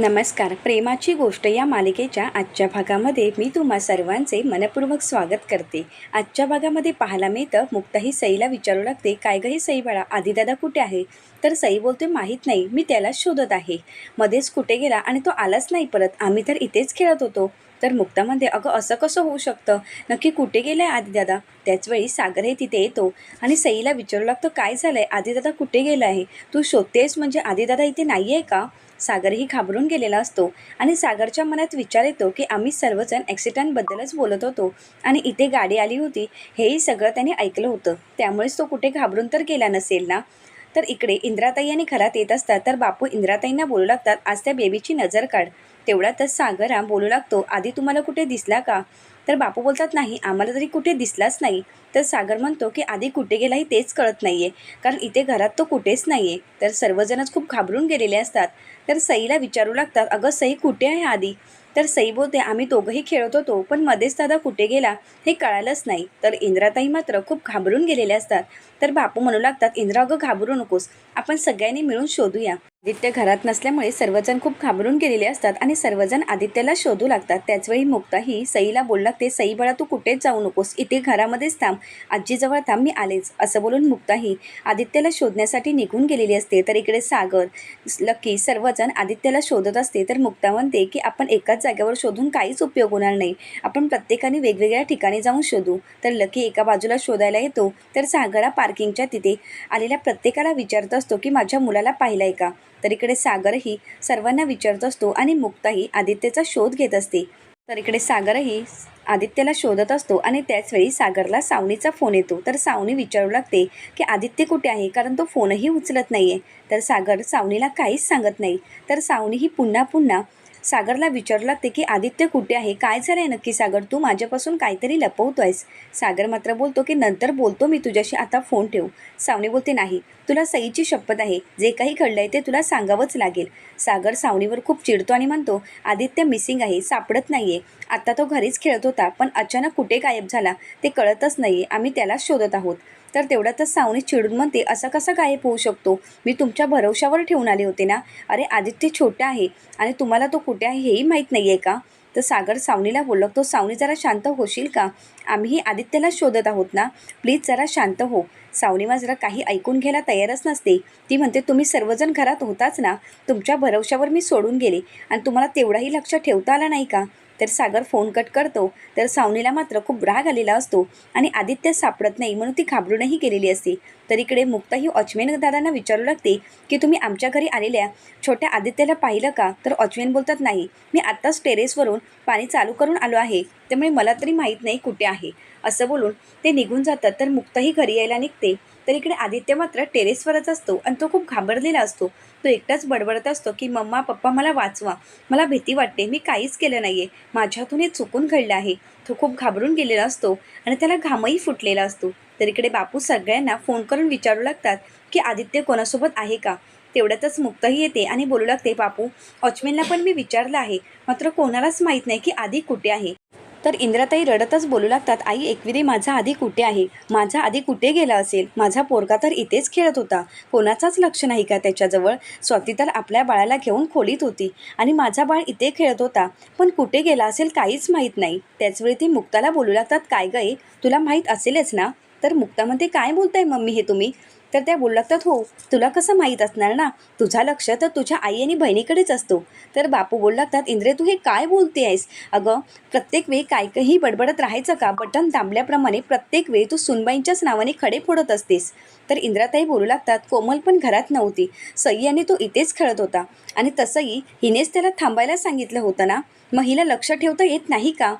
नमस्कार. प्रेमाची गोष्ट या मालिकेच्या आजच्या भागामध्ये मी तुम्हा सर्वांचे मनपूर्वक स्वागत करते. आजच्या भागामध्ये पाहायला मिळतं मुक्ताही सईला विचारू लागते काय गं ही सई बाळा आधीदादा कुठे आहे? तर सई बोलते माहीत नाही मी त्याला शोधत आहे. मध्येच कुठे गेला आणि तो आलाच नाही परत. आम्ही तर इथेच खेळत होतो. तर मुक्ता म्हणते अगं असं कसं होऊ शकतं? नक्की कुठे गेलं आहे आदिदादा त्याचवेळी सागरही तिथे येतो. आणि सईला विचारू लागतो काय झालं आहे आदिदादा कुठे गेला आहे? तू शोधतेस म्हणजे आदिदादा इथे नाही आहे का? सागरही घाबरून गेलेला असतो. आणि सागरच्या मनात विचार येतो की आम्ही सर्वजण ॲक्सिडेंटबद्दलच बोलत होतो. आणि इथे गाडी आली होती. हेही सगळं त्याने ऐकलं होतं. त्यामुळेच तो कुठे घाबरून तर गेला नसेल ना? तर इकडे इंद्राताई आणि घरात येत असतात. तर बापू इंद्राताईंना बोलू लागतात आज त्या बेबीची नजर काढ. तेवढ्यातच सागर बोलू लागतो आधी तुम्हाला कुठे दिसला का? तर बापू बोलतात नाही आम्हाला तरी कुठे दिसलाच नाही. तर सागर म्हणतो की आधी कुठे गेलाही तेच कळत नाही आहे कारण इथे घरात तो कुठेच नाही आहे तर सर्वजणच खूप घाबरून गेलेले असतात. तर सईला विचारू लागतात अगं सई कुठे आहे आधी? तर सई बोलते आम्ही दोघंही खेळत होतो पण मध्येच दादा कुठे गेला हे कळालंच नाही. तर इंद्राताई मात्र खूप घाबरून गेलेले असतात. तर बापू म्हणू लागतात इंद्रा अगं घाबरू नकोस. आपण सगळ्यांनी मिळून शोधूया. आदित्य घरात नसल्यामुळे सर्वजण खूप घाबरून गेलेले असतात आणि सर्वजण आदित्यला शोधू लागतात. त्याचवेळी मुक्ताही सईला बोलला लागते सई बाळा तू कुठेच जाऊ नकोस. इथे घरामध्येच थांब. आजीजवळ थांब मी आलेच. असं बोलून मुक्ताही आदित्यला शोधण्यासाठी निघून गेलेली असते. तर इकडे सागर लकी सर्वजण आदित्यला शोधत असते. तर मुक्ता म्हणते की आपण एकाच जागेवर शोधून काहीच उपयोग होणार नाही. आपण प्रत्येकाने वेगवेगळ्या ठिकाणी जाऊन शोधू. तर लकी एका बाजूला शोधायला येतो. तर सागरा पार्किंगच्या तिथे आलेल्या प्रत्येकाला विचारत असतो असतो की माझ्या मुलाला पाहिलं आहे का? तर इकडे सागरही सर्वांना विचारत असतो आणि मुक्ताही आदित्यचा शोध घेत असते. तर इकडे सागरही आदित्यला शोधत असतो आणि त्याचवेळी सागरला सावनीचा फोन येतो. तर सावनी विचारू लागते की आदित्य कुठे आहे? कारण तो फोनही उचलत नाही आहे तर सागर सावनीला काहीच सांगत नाही. तर सावनीही पुन्हा पुन्हा सागरला विचारला ते की आदित्य कुठे आहे? काय झालं आहे नक्की सागर? तू माझ्यापासून काहीतरी लपवतो आहेस सागर मात्र बोलतो की नंतर बोलतो मी तुझ्याशी आता फोन ठेव. सावणी बोलते नाही तुला सईची शपथ आहे. जे काही घडलं आहे ते तुला सांगावंच लागेल. सागर सावनीवर खूप चिडतो आणि म्हणतो आदित्य मिसिंग आहे सापडत नाही आहे आता तो घरीच खेळत होता पण अचानक कुठे गायब झाला ते कळतच नाही आहे आम्ही त्याला शोधत आहोत. तर तेवढ्यातच सावनी चिडून म्हणते असा कसा गायब होऊ शकतो? मी तुमच्या भरवशावर ठेवून आले होते ना? अरे आदित्य छोटा आहे आणि तुम्हाला तो कुठे आहे हेही माहीत नाही आहे का? तर सागर सावनीला बोललो तो सावनी जरा शांत होशील का? आम्हीही आदित्यला शोधत आहोत ना? प्लीज जरा शांत हो. सावनी जरा काही ऐकून घ्यायला तयारच नसते. ती म्हणते तुम्ही सर्वजण घरात होताच ना? तुमच्या भरवशावर मी सोडून गेले आणि तुम्हाला तेवढाही लक्ष ठेवता आला नाही का? तर सागर फोन कट करतो. तर सावनीला मात्र खूप राग आलेला असतो आणि आदित्य सापडत नाही म्हणून ती घाबरूनही गेलेली असते. तर इकडे मुक्ता ही दादांना विचारू लागते की तुम्ही आमच्या घरी आलेल्या छोट्या आदित्यला पाहिलं का? तर ऑचमेन बोलतात नाही. मी आत्ताच टेरेसवरून पाणी चालू करून आलो आहे. त्यामुळे मला तरी माहीत नाही कुठे आहे. असं बोलून ते निघून जातात. तर मुक्ताही घरी यायला निघते. तर इकडे आदित्य मात्र टेरेसवरच असतो आणि तो खूप घाबरलेला असतो. तो एकटाच बडबडत असतो की मम्मा पप्पा मला वाचवा. मला भीती वाटते. मी काहीच केलं नाही आहे माझ्यातून हे चुकून घडलं आहे. तो खूप घाबरून गेलेला असतो आणि त्याला घामही फुटलेला असतो. तर इकडे बापू सगळ्यांना फोन करून विचारू लागतात की आदित्य कोणासोबत आहे का? तेवढ्यातच मुक्तही येते आणि बोलू लागते बापू ऑचमेनला पण मी विचारलं आहे. मात्र कोणालाच माहीत नाही की आधी कुठे आहे. तर इंद्राताई रडतच बोलू लागतात आई एकविरी माझा आधी कुठे आहे? माझा आधी कुठे गेला असेल? माझा पोरगा तर इथेच खेळत होता. कोणाचाच लक्ष नाही का त्याच्याजवळ? स्वाती तर आपल्या बाळाला घेऊन खोलीत होती आणि माझा बाळ इथे खेळत होता. पण कुठे गेला असेल काहीच माहीत नाही. त्याचवेळी ती मुक्ताला बोलू लागतात काय गए तुला माहीत असेलच ना? तर मुक्ता म्हणते काय बोलताय मम्मी हे तुम्ही? तर त्या बोलू लागतात हो तुला कसं माहीत असणार ना? तुझा लक्ष तर तुझ्या आई आणि बहिणीकडेच असतो. तर बापू बोलू लागतात इंद्रे तू हे काय बोलते आहेस? अगं प्रत्येक वेळी काय काही बडबडत राहायचं का? बटन दाबल्याप्रमाणे प्रत्येक वेळी तू सुनबाईंच्याच नावाने खडे फोडत असतेस. तर इंद्राताई बोलू लागतात कोमल पण घरात नव्हती. सई आणि तो इथेच खेळत होता. आणि तसंही हिनेच त्याला थांबायला सांगितलं होतं ना? मग हिला लक्ष ठेवता येत नाही का?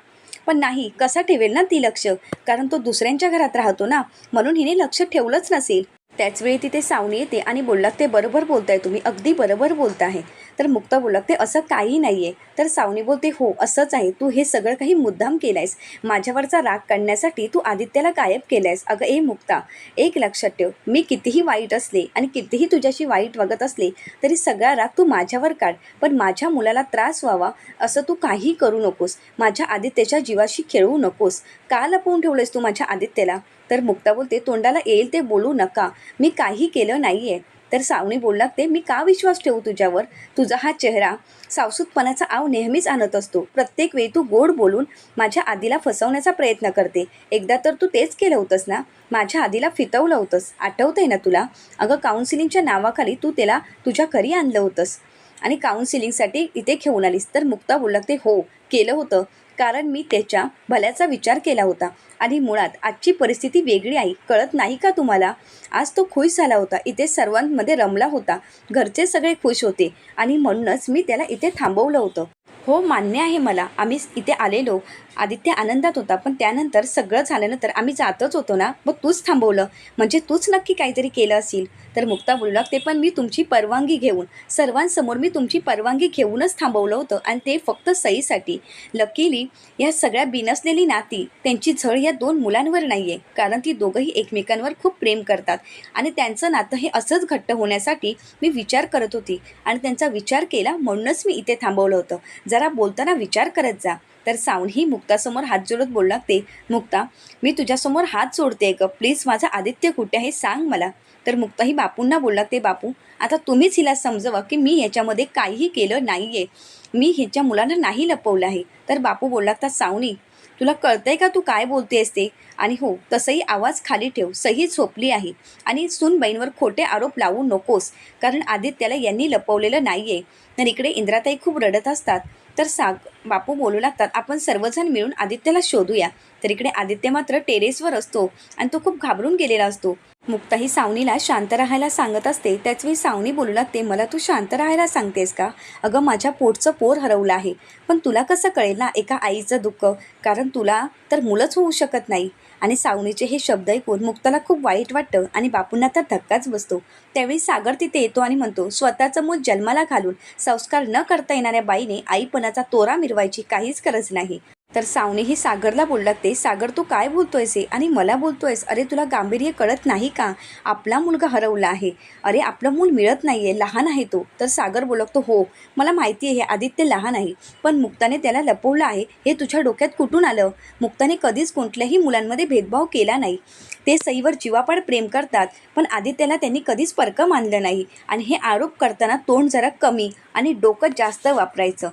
पण नाही कसा ठेवेल ना ती लक्ष? कारण तो दुसऱ्यांच्या घरात राहतो ना? म्हणून हिने लक्ष ठेवलंच नसेल. त्याचवेळी तिथे सावनी येते आणि बोललात ते बरोबर बोलताय तुम्ही. अगदी बरोबर बोलत आहे तर मुक्ता बोलते ते असं काही नाही आहे तर सावनी बोलते हो असंच आहे. तू हे सगळं काही मुद्दाम केलं आहेस माझ्यावरचा राग काढण्यासाठी तू आदित्याला गायब केलं आहेस अगं ए मुक्ता एक लक्षात ठेव. मी कितीही वाईट असले आणि कितीही तुझ्याशी वाईट वागत असले तरी सगळा राग तू माझ्यावर काढ. पण माझ्या मुलाला त्रास व्हावा असं तू काही करू नकोस. माझ्या आदित्याच्या जीवाशी खेळू नकोस. का लपवून ठेवलंयस तू माझ्या आदित्याला? तर मुक्ता बोलते तोंडाला येईल ते बोलू नका. मी काही केलं नाही आहे तर सावनी बोलू लागते मी का विश्वास ठेवू तुझ्यावर? तुझा हा चेहरा सावसूतपणाचा आव नेहमीच आणत असतो. प्रत्येक वेळी तू गोड बोलून माझ्या आधीला फसवण्याचा प्रयत्न करते. एकदा तर तू तेच केलं होतंस ना? माझ्या आधीला फितवलं होतंस. आठवतंय ना तुला? अगं काउन्सिलिंगच्या नावाखाली तू त्याला तुझ्या घरी आणलं होतंस. आणि काउन्सिलिंगसाठी इथे घेऊन आलीस. तर मुक्ता बोलू लागते हो केलं होतं. कारण मी त्याच्या भल्याचा विचार केला होता. आणि मुळात आजची परिस्थिती वेगळी आहे. कळत नाही का तुम्हाला? आज तो खुश झाला होता. इथे सर्वांमध्ये रमला होता. घरचे सगळे खुश होते. आणि म्हणूनच मी त्याला इथे थांबवलं होतं. हो मान्य आहे मला. आम्ही इथे आलेलो. आदित्य आनंदात होता पण त्यानंतर सगळं झाल्यानंतर आम्ही जातच होतो ना मग तूच थांबवलं. म्हणजे तूच नक्की काहीतरी केलं असेल. तर मुक्ता बोलला ते पण मी तुमची परवानगी घेऊन सर्वांसमोर मी तुमची परवानगी घेऊनच थांबवलं होतं आणि ते फक्त सईसाठी. लकीली या सगळ्या बिनसलेली नाती त्यांची झळ या दोन मुलांवर नाही आहे कारण ती दोघंही एकमेकांवर खूप प्रेम करतात. आणि त्यांचं नातं हे असंच घट्ट होण्यासाठी मी विचार करत होती आणि त्यांचा विचार केला म्हणूनच मी इथे थांबवलं होतं. जरा बोलताना विचार करत जा. तर सावनी मुक्तासमोर हात जोडत बोलू लागते. मुक्ता मी तुझ्यासमोर हात जोडते ग. प्लीज माझा आदित्य कुठे आहे सांग मला. तर मुक्ता ही बापूंना बोलू लागते बापू आता तुम्हीच हिला समजवा की मी याच्यामध्ये काहीही केलं नाही आहे मी ह्याच्या मुलांना नाही लपवलं आहे. तर बापू बोलू लागतात सावनी तुला कळतंय का तू काय बोलतेस ते? आणि हो तसंही आवाज खाली ठेव. सही झोपली आहे. आणि सूनबाईंवर खोटे आरोप लावू नकोस कारण आदित्याला यांनी लपवलेलं नाही आहे तर इकडे इंद्राताई खूप रडत असतात. तर साग बापू बोलू लागतात आपण सर्वजण मिळून आदित्यला शोधूया. तर इकडे आदित्य मात्र टेरेसवर असतो आणि तो खूप घाबरून गेलेला असतो. मुक्ताही सावनीला शांत राहायला सांगत असते. त्याचवेळी सावनी बोलू लागते मला तू शांत राहायला सांगतेस का? अगं माझ्या पोटचं पोर हरवलं आहे. पण तुला कसं कळेल ना एका आईचं दुःख? कारण तुला तर मुलंच होऊ शकत नाही. आणि सावनीचे हे शब्द ऐकून मुक्ताला खूप वाईट वाटतं आणि बापूंना तर धक्काच बसतो. त्यावेळी सागर तिथे येतो आणि म्हणतो स्वतःचं मूल जन्माला घालून संस्कार न करता येणाऱ्या बाईने आईपणाचा तोरा मिरवायची काहीच गरज नाही. तर सावनेही सागरला बोलला ते सागर तू काय बोलतोयस आणि मला बोलतोयस? अरे तुला गांभीर्य कळत नाही का? आपला मुलगा हरवला आहे. अरे आपलं मूल मिळत नाही आहे लहान आहे तो. तर सागर बोलतो हो मला माहिती आहे आदित्य लहान आहे पण मुक्ताने त्याला लपवलं आहे. हे तुझ्या डोक्यात कुठून आलं? मुक्ताने कधीच कोणत्याही मुलांमध्ये भेदभाव केला नाही. ते सईवर जीवापाड प्रेम करतात पण आदित्याला त्यांनी कधीच परकं मानलं नाही. आणि हे आरोप करताना तोंड जरा कमी आणि डोकं जास्त वापरायचं.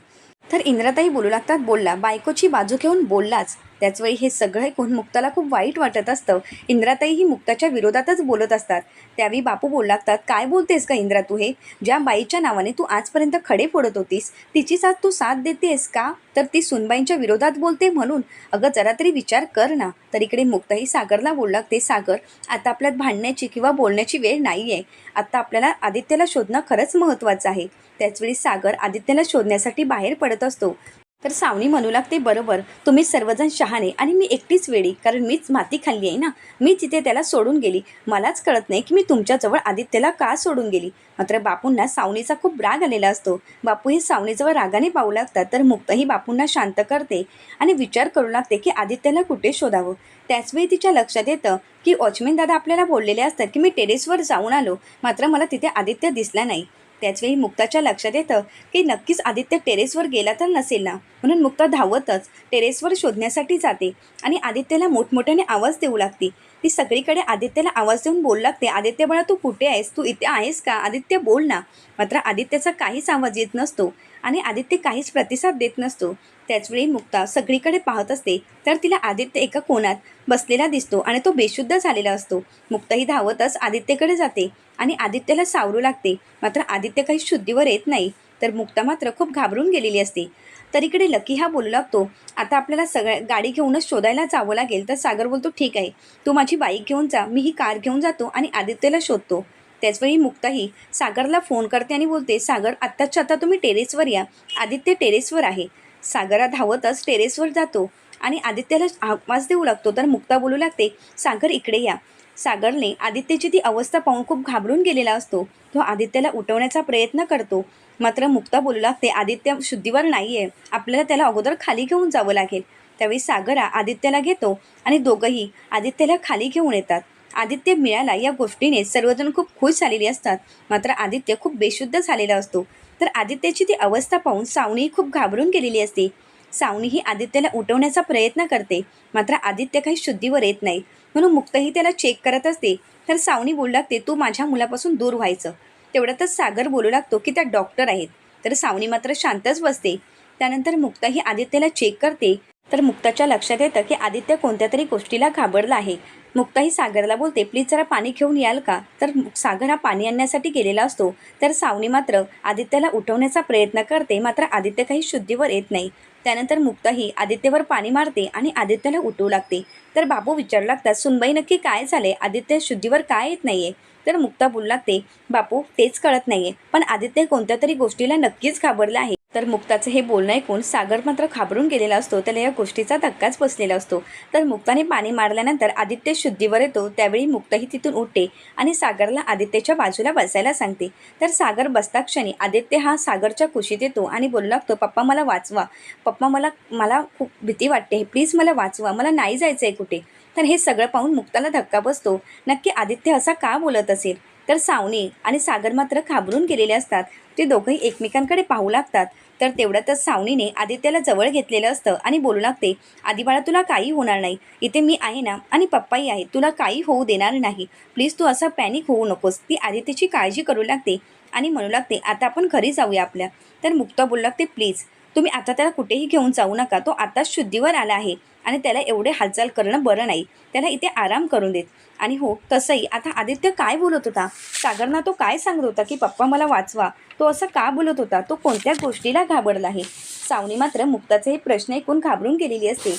तर इंद्राताई बोलू लागतात बोलला. बायकोची बाजू घेऊन बोललाच. त्याचवेळी हे सगळं ऐकून मुक्ताला खूप वाईट वाटत असतं. इंद्राताई ही मुक्ताच्या विरोधातच बोलत असतात. त्यावेळी बापू बोल लागतात काय बोलतेस का इंद्रा तू हे? ज्या बाईच्या नावाने तू आजपर्यंत खडे फोडत होतीस तिची साथ तू साथ देतेस का? तर ती सुनबाईंच्या विरोधात बोलते म्हणून. अगं जरा तरी विचार कर ना. तर इकडे मुक्ताही सागरला बोलू लागते सागर आता आपल्यात भांडण्याची किंवा बोलण्याची वेळ नाही आहे आता आपल्याला आदित्यला शोधणं खरंच महत्त्वाचं आहे. त्याचवेळी सागर आदित्यला शोधण्यासाठी बाहेर पडत असतो. तर सावनी म्हणू लागते बरोबर तुम्ही सर्वजण शहाणे आणि मी एकटीच वेळी कारण मीच माती खाल्ली आहे ना. मी तिथे त्याला सोडून गेली मलाच कळत नाही की मी तुमच्याजवळ आदित्यला का सोडून गेली. मात्र बापूंना सावनीचा खूप राग आलेला असतो. बापू हे सावनीजवळ रागाने पाहू लागतात तर मुक्तही बापूंना शांत करते आणि विचार करू लागते की आदित्यला कुठे शोधावं. त्याचवेळी तिच्या लक्षात येतं की वॉचमॅन दादा आपल्याला बोललेले असतात की मी टेरेसवर जाऊन आलो मात्र मला तिथे आदित्य दिसला नाही. त्याचवेळी मुक्ताच्या लक्षात येतं की नक्कीच आदित्य टेरेसवर गेला तर नसेल ना? म्हणून मुक्ता धावतच टेरेसवर शोधण्यासाठी जाते आणि आदित्यला मोठमोठ्याने आवाज देऊ लागते. ती सगळीकडे आदित्यला आवाज देऊन बोलू लागते. आदित्य बाळा तू कुठे आहेस? तू इथे आहेस का? आदित्य बोल ना. मात्र आदित्यचा काहीच आवाज येत नसतो. आणि आदित्य काहीच प्रतिसाद देत नसतो. त्याचवेळी मुक्ता सगळीकडे पाहत असते तर तिला आदित्य एका कोणात बसलेला दिसतो आणि तो बेशुद्ध झालेला असतो. मुक्ताही धावतच आदित्यकडे जाते आणि आदित्यला सावरू लागते. मात्र आदित्य काही शुद्धीवर येत नाही तर मुक्ता मात्र खूप घाबरून गेलेली असते. तर इकडे लकी हा बोलू लागतो आता आपल्याला सगळ्या गाडी घेऊनच शोधायला जावं लागेल तर सागर बोलतो ठीक आहे तू माझी बाईक घेऊन जा मी ही कार घेऊन जातो आणि आदित्यला शोधतो. त्याचवेळी मुक्ताही सागरला फोन करते आणि बोलते सागर आत्ताच्या आता तुम्ही टेरेसवर या. आदित्य टेरेसवर आहे. सागरा धावतच टेरेसवर जातो आणि आदित्यला आवाज देऊ लागतो. तर मुक्ता बोलू लागते सागर इकडे या. सागरने आदित्यची ती अवस्था पाहून खूप घाबरून गेलेला असतो. तो आदित्यला उठवण्याचा प्रयत्न करतो. मात्र मुक्ता बोलू लागते आदित्य शुद्धीवर नाही आहे आपल्याला त्याला अगोदर खाली घेऊन जावं लागेल. त्यावेळी सागरा आदित्यला घेतो आणि दोघंही आदित्यला खाली घेऊन येतात. आदित्य मिळाला या गोष्टीने सर्वजण खूप खुश झालेले असतात. मात्र आदित्य खूप बेशुद्ध झालेला असतो. तर आदित्यची ती अवस्था पाहून सावनी खूप घाबरून गेलेली असते. सावणी ही आदित्यला उठवण्याचा प्रयत्न करते. मात्र आदित्य काही शुद्धीवर येत नाही म्हणून मुक्तही त्याला चेक करत असते. तर सावनी बोलू लागते तू माझ्या मुलापासून दूर व्हायचं तेवढ्यातच सागर बोलू लागतो की त्या डॉक्टर आहेत. तर सावणी मात्र शांतच बसते. त्यानंतर मुक्ताही आदित्याला आदित्यला चेक करते. तर मुक्ताच्या लक्षात येतं की आदित्य कोणत्या तरी गोष्टीला घाबरला आहे. मुक्ताही सागरला बोलते प्लीज जरा पाणी घेऊन याल का? तर सागर हा पाणी आणण्यासाठी गेलेला असतो. तर सावनी मात्र आदित्यला उठवण्याचा प्रयत्न करते मात्र आदित्य काही शुद्धीवर येत नाही. त्यानंतर मुक्ताही आदित्यवर पाणी मारते आणि आदित्यला उठवू लागते. तर बाबू विचारू लागतात सुनबाई नक्की काय झाले आदित्य शुद्धीवर काय येत नाहीये? तर मुक्ता बोलू लागते बापू तेच कळत नाहीये. पण आदित्य कोणत्या तरी गोष्टीला नक्कीच घाबरला आहे. तर मुक्ताचं हे बोलणं ऐकून सागर मात्र घाबरून गेलेला असतो. त्याला या गोष्टीचा धक्काच बसलेला असतो. तर मुक्ताने पाणी मारल्यानंतर आदित्य शुद्धीवर येतो. त्यावेळी मुक्ताही तिथून उठते आणि सागरला आदित्यच्या बाजूला बसायला सांगते. तर सागर बसता क्षणी आदित्य हा सागरच्या कुशीत येतो आणि बोलू लागतो पप्पा मला वाचवा. पप्पा मला मला खूप भीती वाटते. प्लीज मला वाचवा. मला नाही जायचं आहे कुठे. तर हे सगळं पाहून मुक्ताला धक्का बसतो. नक्की आदित्य असा का बोलत असेल? तर सावनी आणि सागर मात्र घाबरून गेलेले असतात. ते दोघंही एकमेकांकडे पाहू लागतात. तर तेवढ्यातच सावनीने आदित्याला जवळ घेतलेलं असतं आणि बोलू लागते आदिबाळा तुला काही होणार नाही. इथे मी आहे ना आणि पप्पाही आहे. तुला काही होऊ देणार नाही. प्लीज तू असं पॅनिक होऊ नकोस. ती आदित्यची काळजी करू लागते आणि म्हणू लागते आता आपण घरी जाऊया आपल्या. तर मुक्ता बोलू लागते प्लीज तुम्ही आता त्याला कुठेही घेऊन जाऊ नका. तो आताच शुद्धीवर आला आहे आणि त्याला एवढे हालचाल करणं बरं नाही. त्याला इथे आराम करून देत. आणि हो तसंही आता आदित्य काय बोलत होता? सागरना तो काय सांगत होता की पप्पा मला वाचवा. तो असं का बोलत होता? तो कोणत्या गोष्टीला घाबरला आहे? सावनी मात्र मुक्ताचे हे प्रश्न ऐकून घाबरून गेलेली असते.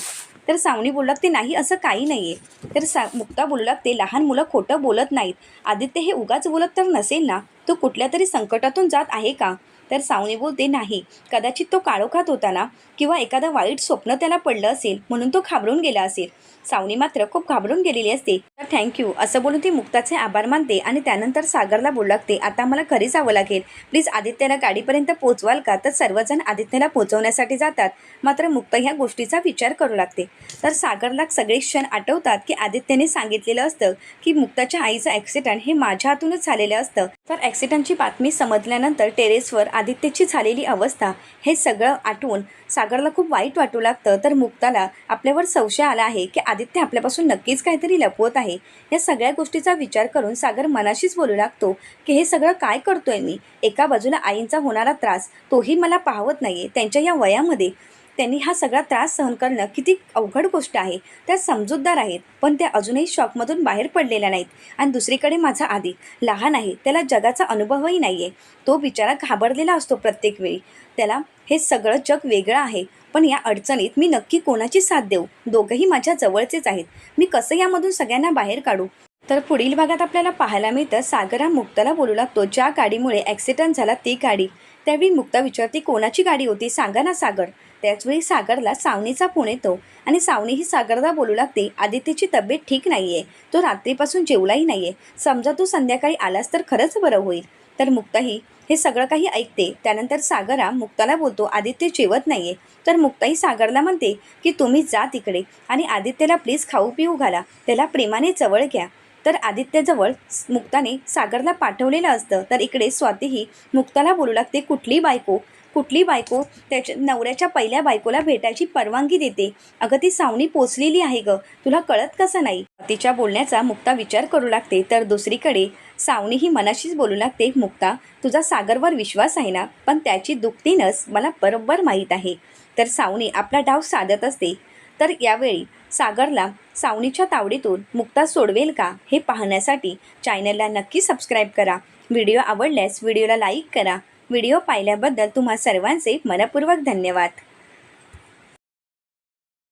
तर सावनी बोलू लागते नाही असं काही नाही आहे तर सा मुक्ता बोलू लागते लहान मुलं खोटं बोलत नाहीत. आदित्य हे उगाच बोलत तर नसेल ना? तो कुठल्या तरी संकटातून जात आहे का? तर सावनी बोलते नाही कदाचित तो काळोखात होता ना किंवा एखादं वाईट स्वप्न त्याला पडलं असेल म्हणून तो घाबरून गेला असेल. सावनी मात्र खूप घाबरून गेलेली असते. तर थँक्यू असं बोलून ती मुक्ताचे आभार मानते आणि त्यानंतर सागरला बोलू लागते आता मला घरी जावं लागेल. प्लीज आदित्यला गाडीपर्यंत पोहोचवाल का? तर सर्वजण आदित्यला पोहोचवण्यासाठी जातात. मात्र मुक्ता ह्या गोष्टीचा विचार करू लागते. तर सागरला सगळे क्षण आठवतात की आदित्यने सांगितलेलं असतं की मुक्ताच्या आईचं ॲक्सिडेंट हे माझ्या हातूनच झालेलं असतं. तर ॲक्सिडेंटची बातमी समजल्यानंतर टेरेसवर आदित्यची झालेली अवस्था हे सगळं आठवून सागरला खूप वाईट वाटू लागतं. तर मुक्ताला आपल्यावर संशय आला आहे की आदित्य आपल्यापासून नक्कीच काहीतरी लपवत आहे. या सगळ्या गोष्टीचा विचार करून सागर मनाशीच बोलू लागतो की हे सगळं काय करतोय मी? एका बाजूला आईंचा होणारा त्रास तोही मला पाहवत नाही त्यांच्या या वयामध्ये त्यांनी हा सगळा त्रास सहन करणं किती अवघड गोष्ट आहे. त्या समजूतदार आहेत पण त्या अजूनही शॉकमधून बाहेर पडलेल्या नाहीत. आणि दुसरीकडे माझा आधी लहान आहे त्याला जगाचा अनुभवही नाही आहे तो बिचारा घाबरलेला असतो प्रत्येक वेळी. त्याला हे सगळं जग वेगळं आहे. पण या अडचणीत मी नक्की कोणाची साथ देऊ? दोघंही माझ्या जवळचेच आहेत. मी कसं यामधून सगळ्यांना बाहेर काढू? तर पुढील भागात आपल्याला पाहायला मिळतं सागर हा मुक्ताला बोलू लागतो. ज्या गाडीमुळे ॲक्सिडेंट झाला ती गाडी. त्यावेळी मुक्ता विचारते कोणाची गाडी होती? सांगा ना सागर. त्याचवेळी सागरला सावनीचा फोन येतो आणि सावनी ही सागरला बोलू लागते आदित्यची तब्येत ठीक नाही आहे तो रात्रीपासून जेवलाही नाही आहे समजा तू संध्याकाळी आलास तर खरंच बरं होईल. तर मुक्ताही हे सगळं काही ऐकते. त्यानंतर सागरा मुक्ताला बोलतो आदित्य जेवत नाही आहे तर मुक्ताही सागरला म्हणते की तुम्ही जा तिकडे आणि आदित्यला प्लीज खाऊ पिऊ घाला. त्याला प्रेमाने जवळ घ्या. तर आदित्यजवळ मुक्ताने सागरला पाठवलेलं असतं. तर इकडे स्वातीही मुक्ताला बोलू लागते कुठली बायको? कुठली बायको त्याच्या नवऱ्याच्या पहिल्या बायकोला भेटायची परवानगी देते? अगं ती सावनी पोचलेली आहे ग. तुला कळत कसं नाही? तिच्या बोलण्याचा मुक्ता विचार करू लागते. तर दुसरीकडे सावनी ही मनाशीच बोलू लागते मुक्ता तुझा सागरवर विश्वास आहे ना? पण त्याची दुखती नस मला बरोबर माहीत आहे. तर सावनी आपला डाव साधत असते. तर यावेळी सागरला सावनीच्या तावडीतून मुक्ता सोडवेल का हे पाहण्यासाठी चॅनलला नक्की सबस्क्राईब करा. व्हिडिओ आवडल्यास व्हिडिओला लाईक करा. व्हिडिओ पाहिल्याबद्दल तुम्हा सर्वांचे मनपूर्वक धन्यवाद.